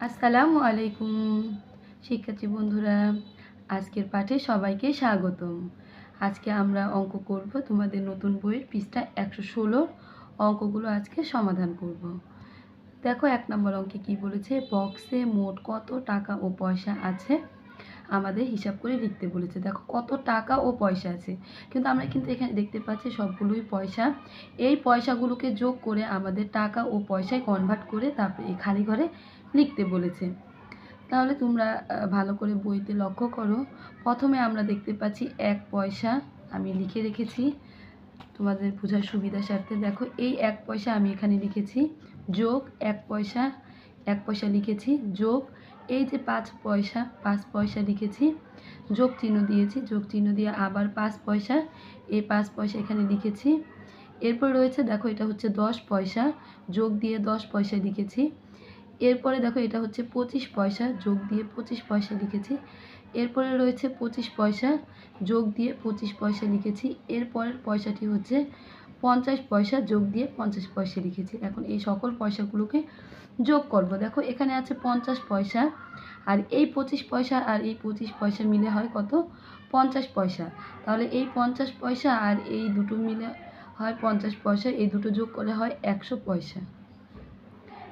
আসসালামু আলাইকুম, শিক্ষার্থী বন্ধুরা, আজকের পাঠে সবাইকে স্বাগতম। আজকে আমরা অঙ্ক করব তোমাদের নতুন বইয়ের পৃষ্ঠা একশো ষোলোর। অঙ্কগুলো আজকে সমাধান করব। দেখো, এক নম্বর অঙ্কে কি বলেছে বক্সে মোট কত টাকা ও পয়সা আছে? আমাদের হিসাব করে লিখতে বলেছে। দেখো কত টাকা ও পয়সা আছে। কিন্তু আমরা কিন্তু এখানে দেখতে পাচ্ছি সবগুলোই পয়সা। এই পয়সাগুলোকে যোগ করে আমাদের টাকা ও পয়সায় কনভার্ট করে তারপরে এই খালি ঘরে লিখতে বলেছে। তাহলে তোমরা ভালো করে বইতে লক্ষ্য করো। প্রথমে আমরা দেখতে পাচ্ছি এক পয়সা আমি লিখে রেখেছি। তোমাদের বোঝার সুবিধা স্বার্থে দেখো, এই এক পয়সা আমি এখানে লিখেছি। যোগ এক পয়সা এক পয়সা লিখেছি। যোগ এই যে পাঁচ পয়সা পাঁচ পয়সা লিখেছি, যোগ চিহ্ন দিয়েছি, যোগ চিহ্ন দিয়ে আবার পাঁচ পয়সা, এই পাঁচ পয়সা এখানে লিখেছি। এরপর রয়েছে, দেখো এটা হচ্ছে দশ পয়সা, যোগ দিয়ে দশ পয়সা লিখেছি। এরপরে দেখো এটা হচ্ছে পঁচিশ পয়সা, যোগ দিয়ে পঁচিশ পয়সা লিখেছি। এরপরে রয়েছে পঁচিশ পয়সা, যোগ দিয়ে পঁচিশ পয়সা লিখেছি। এরপরের পয়সাটি হচ্ছে পঞ্চাশ পয়সা, যোগ দিয়ে পঞ্চাশ পয়সা লিখেছি। এখন এই সকল পয়সাগুলোকে যোগ করব। দেখো, এখানে আছে পঞ্চাশ পয়সা। আর এই পঁচিশ পয়সা আর এই পঁচিশ পয়সা মিলে হয় কত? পঞ্চাশ পয়সা। তাহলে এই পঞ্চাশ পয়সা আর এই দুটো মিলে হয় পঞ্চাশ পয়সা। এই দুটো যোগ করলে হয় একশো পয়সা।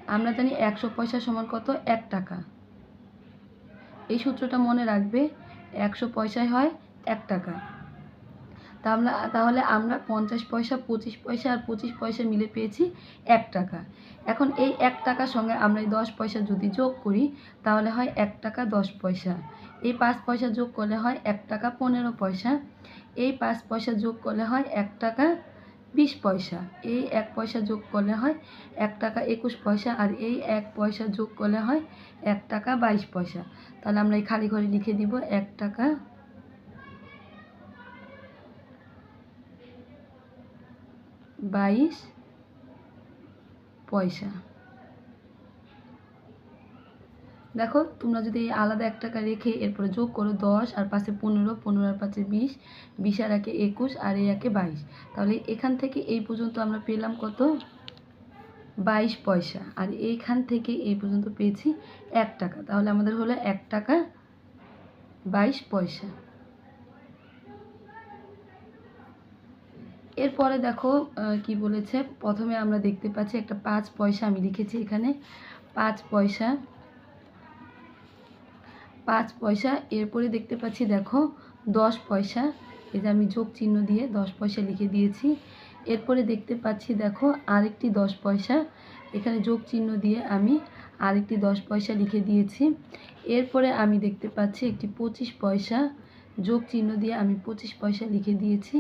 আমরা জানি একশো পয়সা সমান কত? এক টাকা। এই সূত্রটা মনে রাখবে, একশো পয়সায় হয় এক টাকা। তা আমরা তাহলে আমরা পঞ্চাশ পয়সা, পঁচিশ পয়সা আর পঁচিশ পয়সা মিলে পেয়েছি এক টাকা। এখন এই এক টাকার সঙ্গে আমরা এই দশ পয়সা যদি যোগ করি, তাহলে হয় এক টাকা দশ পয়সা। এই পাঁচ পয়সা যোগ করলে হয় এক টাকা পনেরো পয়সা। এই পাঁচ পয়সা যোগ করলে হয় এক টাকা বিশ পয়সা। এই এক পয়সা যোগ করলে হয় এক টাকা একুশ পয়সা আর এই এক পয়সা যোগ করলে হয় এক টাকা বাইশ পয়সা। তাহলে আমরা এই খালি ঘরে লিখে দিব এক টাকা বাইশ পয়সা। দেখো, তোমরা যদি আলাদা এক টাকা রেখে এরপরে যোগ করো দশ, আর পাশে পনেরো পনেরো আর পাশে বিশ বিশ আর একে একুশ, আর এই একে বাইশ। তাহলে এখান থেকে এই পর্যন্ত আমরা পেলাম কত? বাইশ পয়সা। আর এইখান থেকে এই পর্যন্ত পেয়েছি এক টাকা। তাহলে আমাদের হলো এক টাকা বাইশ পয়সা। এরপরে দেখো কি বলেছে? প্রথমে আমরা দেখতে পাচ্ছি একটা পাঁচ পয়সা আমি লিখেছি এখানে। পাঁচ পয়সা। পাঁচ পয়সা, এরপরে দেখতে পাচ্ছি দেখো, দশ পয়সা। এই যে আমি যোগ চিহ্ন দিয়ে দশ পয়সা লিখে দিয়েছি। এরপরে দেখতে পাচ্ছি দেখো, আরেকটি দশ পয়সা। এখানে যোগ চিহ্ন দিয়ে আমি আরেকটি দশ পয়সা লিখে দিয়েছি। এরপরে আমি দেখতে পাচ্ছি একটি পঁচিশ পয়সা। যোগ চিহ্ন দিয়ে আমি পঁচিশ পয়সা লিখে দিয়েছি।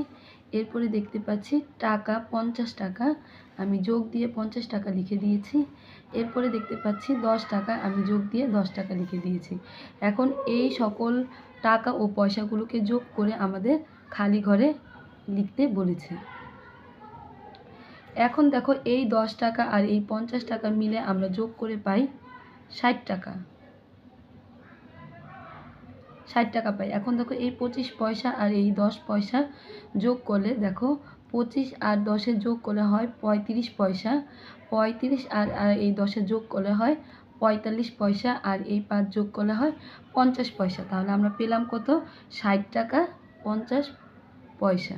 এরপরে দেখতে পাচ্ছি টাকা পঞ্চাশ টাকা। আমি যোগ দিয়ে পঞ্চাশ টাকা লিখে দিয়েছি। এরপরে দেখতে পাচ্ছি দশ টাকা, আমি যোগ দিয়ে দশ টাকা লিখে দিয়েছি। এখন এই সকল টাকা ও পয়সাগুলোকে যোগ করে আমাদের খালি ঘরে লিখতে বলেছে। এখন দেখো এই দশ টাকা আর এই পঞ্চাশ টাকা মিলে আমরা যোগ করে পাই ষাট টাকা। ষাট টাকা পাই। এখন দেখো এই পঁচিশ পয়সা আর এই দশ পয়সা যোগ করলে দেখো পঁচিশ আর দশে যোগ করলে হয় পঁয়ত্রিশ পয়সা। পঁয়ত্রিশ আর আর এই দশে যোগ করলে হয় পঁয়তাল্লিশ পয়সা আর এই পাঁচ যোগ করলে হয় পঞ্চাশ পয়সা। তাহলে আমরা পেলাম কত? ষাট টাকা পঞ্চাশ পয়সা।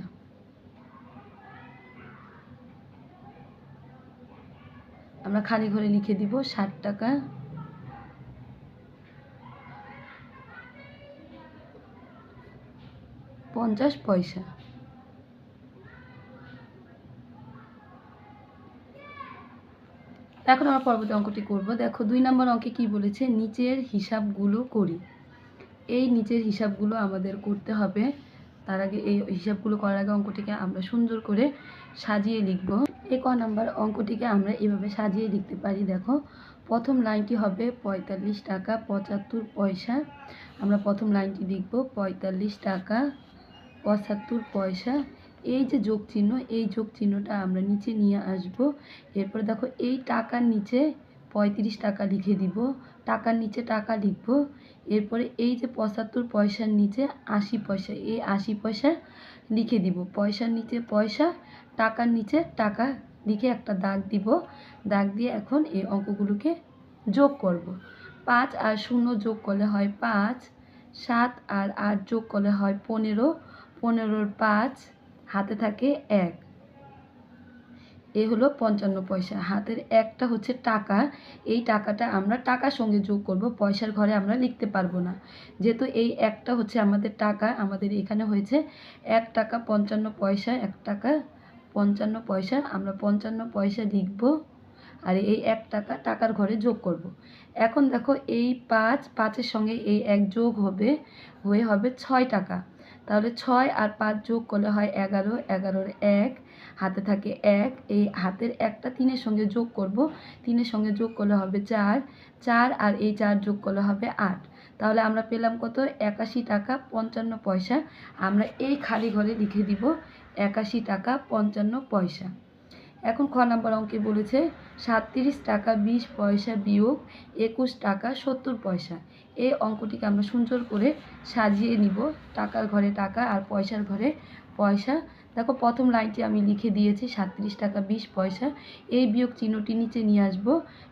আমরা খালি ঘরে লিখে দিব ষাট টাকা পঞ্চাশ পয়সা। এখন আমরা পরবর্তী অঙ্কটি করব। দেখো, দুই নম্বর অঙ্কে কি বলেছে? নিচের হিসাবগুলো করি। এই নিচের হিসাবগুলো আমাদের করতে হবে। তার আগে এই হিসাবগুলো করার আগে অঙ্কটিকে আমরা সুন্দর করে সাজিয়ে লিখব। এই ক নাম্বার অঙ্কটিকে আমরা এভাবে সাজিয়ে লিখতে পারি। দেখো, প্রথম লাইনটি হবে পঁয়তাল্লিশ টাকা পঁচাত্তর পয়সা। আমরা প্রথম লাইনটি লিখব পঁয়তাল্লিশ টাকা পঁচাত্তর পয়সা। এই যে যোগ চিহ্ন, এই যোগ চিহ্নটা আমরা নিচে নিয়ে আসব। এরপরে দেখো, এই টাকার নিচে পঁয়ত্রিশ টাকা লিখে দিব। টাকার নিচে টাকা লিখব। এরপরে এই যে পঁচাত্তর পয়সার নিচে আশি পয়সা, এই আশি পয়সা লিখে দিব। পয়সার নিচে পয়সা, টাকার নিচে টাকা লিখে একটা দাগ দিব। দাগ দিয়ে এখন এই অঙ্কগুলোকে যোগ করব। পাঁচ আর শূন্য যোগ করলে হয় পাঁচ, সাত আর আট যোগ করলে হয় পনেরো। পনেরোর পাঁচ, হাতে থাকে এক। এ হলো পঞ্চান্ন পয়সা। হাতের একটা হচ্ছে টাকা। এই টাকাটা আমরা টাকার সঙ্গে যোগ করব, পয়সার ঘরে আমরা লিখতে পারব না। যেহেতু এই একটা হচ্ছে আমাদের টাকা, আমাদের এখানে হয়েছে এক টাকা পঞ্চান্ন পয়সা, এক টাকা পঞ্চান্ন পয়সা। আমরা পঞ্চান্ন পয়সা লিখব আর এই এক টাকা টাকার ঘরে যোগ করব। এখন দেখো এই পাঁচ, পাঁচের সঙ্গে এই এক যোগ হবে, হয়ে হবে ছয় টাকা। তাহলে ছয় আর পাঁচ যোগ করলে হয় এগারো, এগারোর এক, হাতে থাকে এক, এই হাতের একটা তিনের সঙ্গে যোগ করব, তিনের সঙ্গে যোগ করলে হবে চার চার আর এই চার যোগ করলে হবে আট। তাহলে আমরা পেলাম কত? একাশি টাকা পঞ্চান্ন পয়সা। আমরা এই খালি ঘরে লিখে দিব একাশি টাকা পঞ্চান্ন পয়সা। এখন খ নাম্বার অঙ্কে বলেছে, সাতত্রিশ টাকা বিশ পয়সা বিয়োগ একুশ টাকা সত্তর পয়সা। এই অঙ্কটিকে আমরা সুন্দর করে সাজিয়ে নিব। টাকার ঘরে টাকা আর পয়সার ঘরে পয়সা। দেখো, প্রথম লাইনটি আমি লিখে দিয়েছি, সাতত্রিশ টাকা বিশ পয়সা। এই বিয়োগ চিহ্নটি নিচে নিয়ে আসব।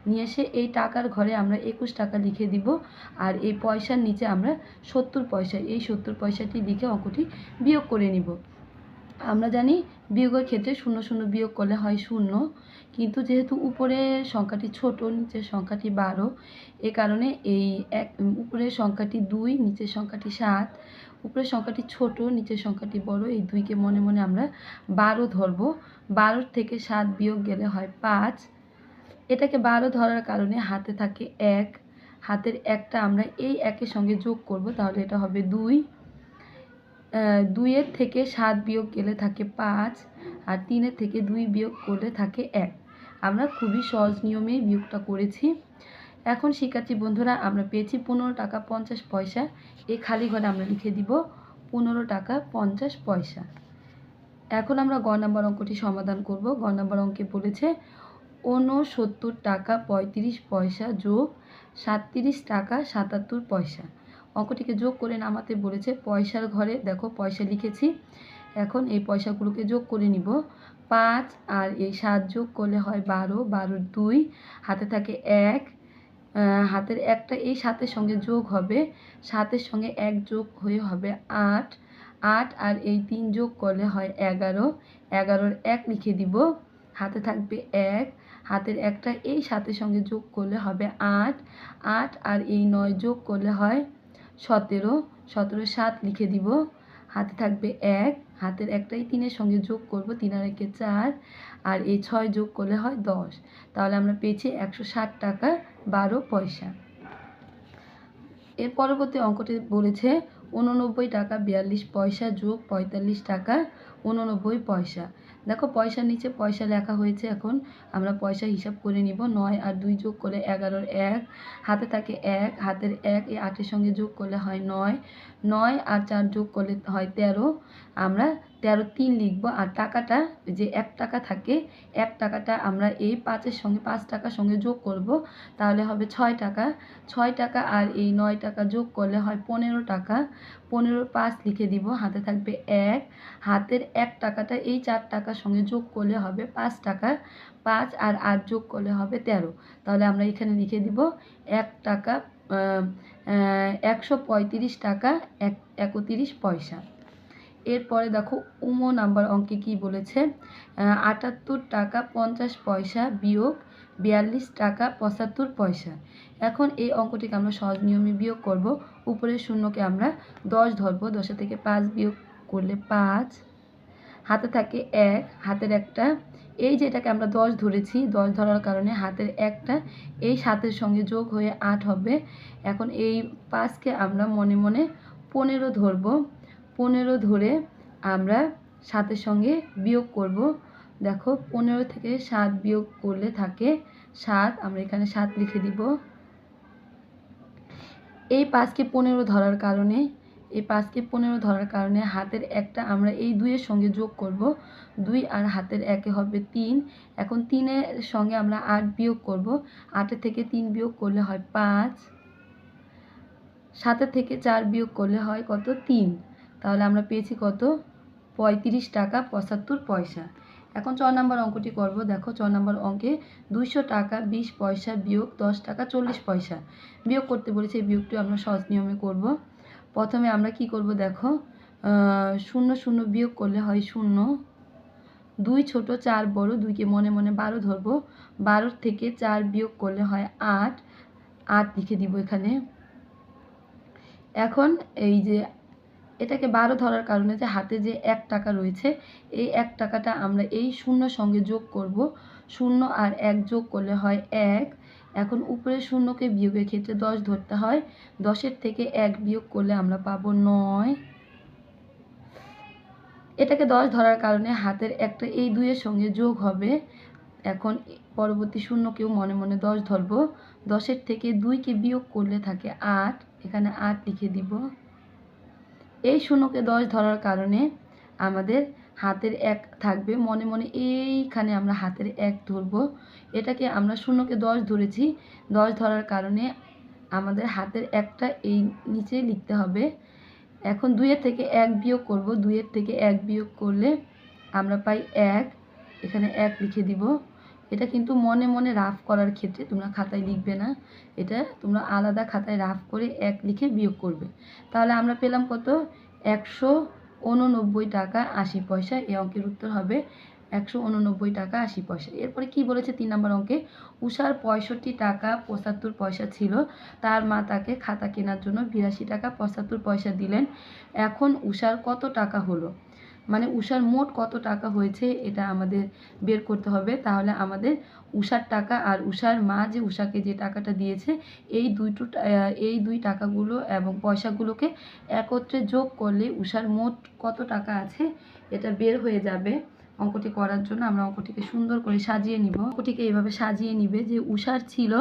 নিয়ে এসে এই টাকার ঘরে আমরা একুশ টাকা লিখে দিব আর এই পয়সার নিচে আমরা সত্তর পয়সা, এই সত্তর পয়সাটি লিখে অঙ্কটি বিয়োগ করে নিব। আমরা জানি বিয়োগের ক্ষেত্রে শূন্য শূন্য বিয়োগ করলে হয় শূন্য। কিন্তু যেহেতু উপরের সংখ্যাটি ছোট, নিচের সংখ্যাটি বারো, এ কারণে এই এক, উপরের সংখ্যাটি দুই, নিচের সংখ্যাটি সাত, উপরের সংখ্যাটি ছোট, নিচের সংখ্যাটি বড়, এই দুইকে মনে মনে আমরা বারো ধরব। বারোর থেকে সাত বিয়োগ গেলে হয় পাঁচ। এটাকে বারো ধরার কারণে হাতে থাকে এক। হাতের একটা আমরা এই একের সঙ্গে যোগ করব, তাহলে এটা হবে দুই। দুইয়ের থেকে সাত বিয়োগ গেলে থাকে পাঁচ আর তিনের থেকে দুই বিয়োগ করলে থাকে এক। আমরা খুবই সহজ নিয়মে বিয়োগটা করেছি। এখন শিক্ষার্থী বন্ধুরা, আমরা পেয়েছি পনেরো টাকা পঞ্চাশ পয়সা। এই খালি ঘরে আমরা লিখে দিব পনেরো টাকা পঞ্চাশ পয়সা। এখন আমরা গ নম্বর অঙ্কটি সমাধান করব। গ নম্বর অঙ্কে বলেছে ঊনসত্তর টাকা পঁয়ত্রিশ পয়সা যোগ সাতত্রিশ টাকা সাতাত্তর পয়সা। অঙ্কটিকে যোগ করে নামাতে বলেছে পয়সার ঘরে। দেখো, পয়সা লিখেছি। এখন এই পয়সাগুলোকে যোগ করে নিব। পাঁচ আর এই সাত যোগ করলে হয় বারো। বারোর দুই, হাতে থাকে এক। হাতের একটা এই সাতের সঙ্গে যোগ হবে। সাতের সঙ্গে এক যোগ হয়ে হবে আট। আট আর এই তিন যোগ করলে হয় এগারো। এগারোর এক লিখে দিব। হাতে থাকবে এক। হাতের একটা এই সাতের সঙ্গে যোগ করলে হবে আট। আট আর এই নয় যোগ করলে হয় সতেরো সতেরো সাত লিখে দিব। হাতে থাকবে এক, হাতের একটাই তিনের সঙ্গে যোগ করব, তিন আর একে চার, আর এই ছয় যোগ করলে হয় দশ। তাহলে আমরা পেয়েছি একশো ষাট টাকা, বারো পয়সা। এর পরবর্তী অঙ্কটি বলেছে, উননব্বই টাকা, বিয়াল্লিশ পয়সা যোগ পঁয়তাল্লিশ টাকা, উননব্বই পয়সা। দেখো পয়সার নিচে পয়সা লেখা হয়েছে এখন। আমরা পয়সা হিসাব করে নিব। নয় আর দুই যোগ করে এগারোর এক। হাতে থাকে এক, হাতের এক, এই আটের সঙ্গে যোগ করলে হয় নয়। নয় আর চার যোগ করলে হয় তেরো। আমরা তেরো তিন লিখব। আর টাকাটা যে এক টাকা থাকে, এক টাকাটা আমরা এই পাঁচের সঙ্গে, পাঁচ টাকার সঙ্গে যোগ করব। তাহলে হবে ছয় টাকা। ছয় টাকা আর এই নয় টাকা যোগ করলে হয় পনেরো টাকা। পনেরো পাঁচ লিখে দিব। হাতে থাকবে এক। হাতের এক টাকাটা এই চার টাকার সঙ্গে যোগ করলে হবে পাঁচ টাকা পাঁচ আর আট যোগ করলে হবে তেরো। তাহলে আমরা এখানে লিখে দিব এক টাকা একশো পঁয়ত্রিশ টাকা, এক, একত্রিশ পয়সা। এরপরে দেখো উমো নাম্বার অঙ্কে কি বলেছে? আটাত্তর টাকা পঞ্চাশ পয়সা বিয়োগ বিয়াল্লিশ টাকা পঁচাত্তর পয়সা। এখন এই অঙ্কটিকে আমরা সহজ নিয়মে বিয়োগ করব। উপরের শূন্যকে আমরা দশ ধরবো। দশে থেকে পাঁচ বিয়োগ করলে পাঁচ হাতে থাকে এক, হাতের একটা। এই যেটাকে আমরা দশ ধরেছি, দশ ধরার কারণে হাতের একটা, এই সাতের সঙ্গে যোগ হয়ে আট হবে। এখন এই পাঁচকে আমরা মনে মনে পনেরো ধরবো। পনেরো ধরে আমরা সাতের সঙ্গে বিয়োগ করব। দেখো, পনেরো থেকে সাত বিয়োগ করলে থাকে সাত, আমরা এখানে সাত লিখে দিব। এই পাঁচকে পনেরো ধরার কারণে এই পাঁচকে পনেরো ধরার কারণে হাতের একটা আমরা এই দুইয়ের সঙ্গে যোগ করব। দুই আর হাতের একে হবে তিন। এখন তিনের সঙ্গে আমরা আট বিয়োগ করব। আটের থেকে তিন বিয়োগ করলে হয় পাঁচ। সাতের থেকে চার বিয়োগ করলে হয় কত? তিন। তাহলে আমরা পেয়েছি কত? পঁয়ত্রিশ টাকা পঁচাত্তর পয়সা। এখন ছ নম্বর অঙ্কটি করব। দেখো ছ নম্বর অঙ্কে দুইশো টাকা বিশ পয়সা বিয়োগ দশ টাকা চল্লিশ পয়সা। বিয়োগ করতে বলেছে এই বিয়োগটি আমরা সহজ নিয়মে করব। প্রথমে আমরা কি করব দেখো? শূন্য শূন্য বিয়োগ করলে হয় শূন্য। দুই ছোট, চার বড়, দুইকে মনে মনে বারো ধরবো। বারোর থেকে চার বিয়োগ করলে হয় আট। আট লিখে দিব এখানে। এখন এই যে এটাকে বারো ধরার কারণে যে হাতে যে এক টাকা রয়েছে, এই এক টাকাটা আমরা এই শূন্য সঙ্গে যোগ করব। শূন্য আর এক যোগ করলে হয় এক। এখন উপরে শূন্যকে বিয়োগের ক্ষেত্রে দশ ধরতে হয়। দশের থেকে এক বিয়োগ করলে আমরা পাবো নয়। এটাকে দশ ধরার কারণে হাতের একটা এই দুইয়ের সঙ্গে যোগ হবে। এখন পরবর্তী শূন্যকেও মনে মনে দশ ধরবো। দশের থেকে দুইকে বিয়োগ করলে থাকে আট। এখানে আট লিখে দিব। এই শূন্যকে দশ ধরার কারণে আমাদের হাতের এক থাকবে। মনে মনে এইখানে আমরা হাতের এক ধরবো। এটাকে আমরা শূন্যকে দশ ধরেছি। দশ ধরার কারণে আমাদের হাতের একটা এই নিচে লিখতে হবে। এখন দুইয়ের থেকে এক বিয়োগ করব। দুইয়ের থেকে এক বিয়োগ করলে আমরা পাই এক। এখানে এক লিখে দিব। এটা কিন্তু মনে মনে রাফ করার ক্ষেত্রে তোমরা খাতায় লিখবে না। এটা তোমরা আলাদা খাতায় রাফ করে এক লিখে বিয়োগ করবে। তাহলে আমরা পেলাম কত? একশো উননব্বই টাকা আশি পয়সা এই অঙ্কের উত্তর হবে একশো উননব্বই টাকা আশি পয়সা। এরপরে কি বলেছে তিন নম্বর অঙ্কে? উষার পঁয়ষট্টি টাকা পঁচাত্তর পয়সা ছিল, তার মা তাকে খাতা কেনার জন্য বিরাশি টাকা পঁচাত্তর পয়সা দিলেন। এখন উষার কত টাকা হলো? মানে উষার মোট কত টাকা হয়েছে এটা আমাদের বের করতে হবে। তাহলে আমাদের উষার টাকা আর উষার মা যে উষাকে যে টাকাটা দিয়েছে, এই দুইটো এই দুই টাকাগুলো এবং পয়সাগুলোকে একত্রে যোগ করলে উষার মোট কত টাকা আছে এটা বের হয়ে যাবে অঙ্কটি করার জন্য। আমরা অঙ্কটিকে সুন্দর করে সাজিয়ে নিব। অঙ্কটিকে এইভাবে সাজিয়ে নিবে যে উষার ছিল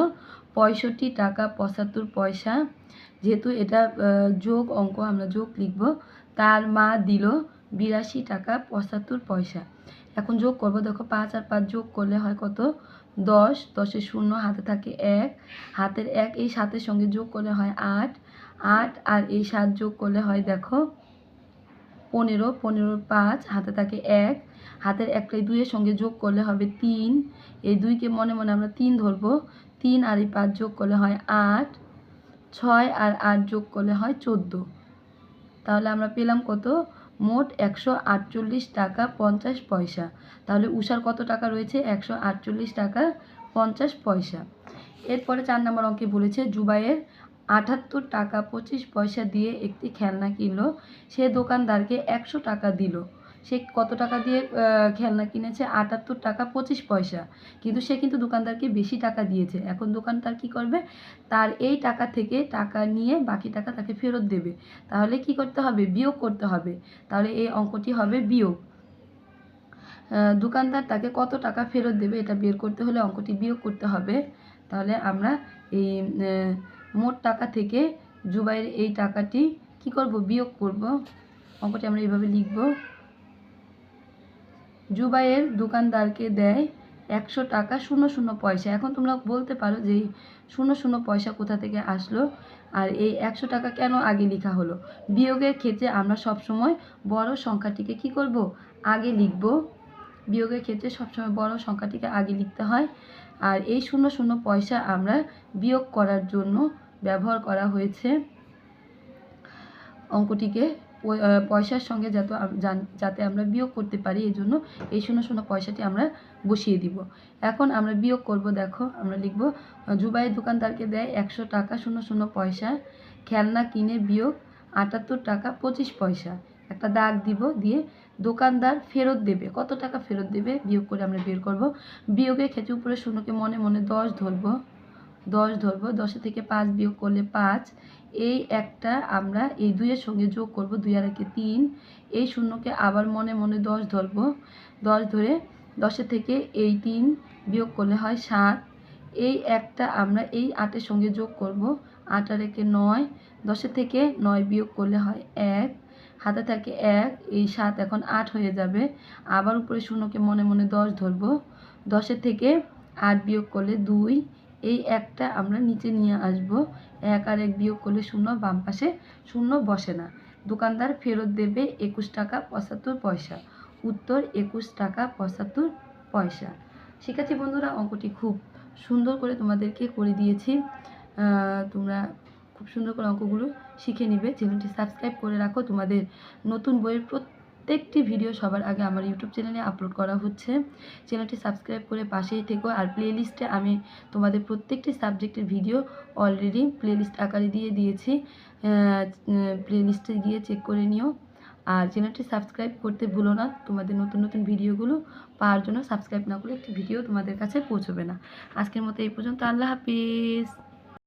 পঁয়ষট্টি টাকা পঁচাত্তর পয়সা। যেহেতু এটা যোগ অঙ্ক আমরা যোগ লিখব, তার মা দিল বিরাশি টাকা পঁচাত্তর পয়সা। এখন যোগ করব, দেখো পাঁচ আর পাঁচ যোগ করলে হয় কত? দশ, দশের শূন্য, হাতে থাকে এক। হাতের এক, এই সাতের সঙ্গে যোগ করলে হয় আট। আট আর এই সাত যোগ করলে হয়, দেখো, পনেরো। পনেরোর পাঁচ, হাতে থাকে এক। হাতের একটা দুইয়ের সঙ্গে যোগ করলে হবে তিন। এই দুইকে মনে মনে আমরা তিন ধরবো। তিন আর এই পাঁচ যোগ করলে হয় আট। ছয় আর আট যোগ করলে হয় চোদ্দ। তাহলে আমরা পেলাম কত? মোট একশো আটচল্লিশ টাকা পঞ্চাশ পয়সা। তাহলে উষার কত টাকা রয়েছে? একশো আটচল্লিশ টাকা পঞ্চাশ পয়সা। এরপরে চার নম্বর অঙ্কে বলেছে, জুবাইয়ের আটাত্তর টাকা পঁচিশ পয়সা দিয়ে একটি খেলনা কিনলো। সে দোকানদারকে একশো টাকা দিল। সে কত টাকা দিয়ে খেলনা কিনেছে? আটাত্তর টাকা পঁচিশ পয়সা। কিন্তু সে কিন্তু দোকানদারকে বেশি টাকা দিয়েছে। এখন দোকানদার কি করবে? তার এই টাকা থেকে টাকা নিয়ে বাকি টাকা তাকে ফেরত দেবে। তাহলে কি করতে হবে? বিয়োগ করতে হবে। তাহলে এই অঙ্কটি হবে বিয়োগ। দোকানদার তাকে কত টাকা ফেরত দেবে এটা বের করতে হলে অঙ্কটি বিয়োগ করতে হবে। তাহলে আমরা এই মোট টাকা থেকে জুবাইয়ের এই টাকাটি কি করব? বিয়োগ করব। অঙ্কটি আমরা এইভাবে লিখব। জুবাইয়ের দোকানদারকে দেয় একশো টাকা, শূন্য শূন্য পয়সা। এখন তোমরা বলতে পারো যে শূন্য শূন্য পয়সা কোথা থেকে আসলো আর এই একশো টাকা কেন আগে লেখা হলো? বিয়োগের ক্ষেত্রে আমরা সবসময় বড় সংখ্যাটিকে কি করব? আগে লিখব। বিয়োগের ক্ষেত্রে সবসময় বড় সংখ্যাটিকে আগে লিখতে হয়। আর এই শূন্য শূন্য পয়সা আমরা বিয়োগ করার জন্য ব্যবহার করা হয়েছে। অঙ্কটিকে পয়সার সঙ্গে যাতে যাতে আমরা বিয়োগ করতে পারি, এই জন্য এই শূন্য শূন্য পয়সাটি আমরা বসিয়ে দিব। এখন আমরা বিয়োগ করব, দেখো, আমরা লিখব জুবাই দোকানদারকে দেয় একশো টাকা শূন্য শূন্য পয়সা, খেলনা কিনে বিয়োগ আটাত্তর টাকা পঁচিশ পয়সা। একটা দাগ দিব দিয়ে দোকানদার ফেরত দেবে। কত টাকা ফেরত দেবে? বিয়োগ করে আমরা বের করব। বিয়োগের ক্ষেত্রে উপরে শূন্যকে মনে মনে দশ ধরবো। দশ ধরবো, দশে থেকে পাঁচ বিয়োগ করলে পাঁচ। এই একটা আমরা এই দুইয়ের সঙ্গে যোগ করব দুই আর একে তিন। এই শূন্যকে আবার মনে মনে দশ ধরবো। দশ ধরে দশে থেকে এই তিন বিয়োগ করলে হয় সাত। এই একটা আমরা এই আটের সঙ্গে যোগ করব। আট আর একে নয়, দশে থেকে নয় বিয়োগ করলে হয় এক। হাতে থাকে এক, এই সাত এখন আট হয়ে যাবে। আবার উপরে শূন্যকে মনে মনে দশ ধরবো। দশের থেকে আট বিয়োগ করলে দুই এই একটা আমরা নিচে নিয়ে আসব। এক আর এক বিয়োগ করলে শূন্য, বাম পাশে শূন্য বসে না। দোকানদার ফেরত দেবে একুশ টাকা পঁচাত্তর পয়সা। উত্তর, একুশ টাকা পঁচাত্তর পয়সা। শিক্ষার্থী বন্ধুরা, অঙ্কটি খুব সুন্দর করে তোমাদেরকে করে দিয়েছি। তোমরা খুব সুন্দর করে অঙ্কগুলো শিখে নিবে। চ্যানেলটি সাবস্ক্রাইব করে রাখো। তোমাদের নতুন বইয়ের প্রত্যেকটি ভিডিও সবার আগে আমার ইউটিউব চ্যানেলে আপলোড করা হচ্ছে। চ্যানেলটি সাবস্ক্রাইব করে পাশেই থেকো আর প্লেলিস্টে আমি তোমাদের প্রত্যেকটি সাবজেক্টের ভিডিও অলরেডি প্লেলিস্ট আকারে দিয়ে দিয়েছি। প্লেলিস্টে গিয়ে চেক করে নিও। আর চ্যানেলটি সাবস্ক্রাইব করতে ভুলো না। তোমাদের নতুন নতুন ভিডিওগুলো পাওয়ার জন্য সাবস্ক্রাইব না করলে একটি ভিডিও তোমাদের কাছে পৌঁছবে না। আজকের মতো এই পর্যন্ত। আল্লাহ হাফিজ।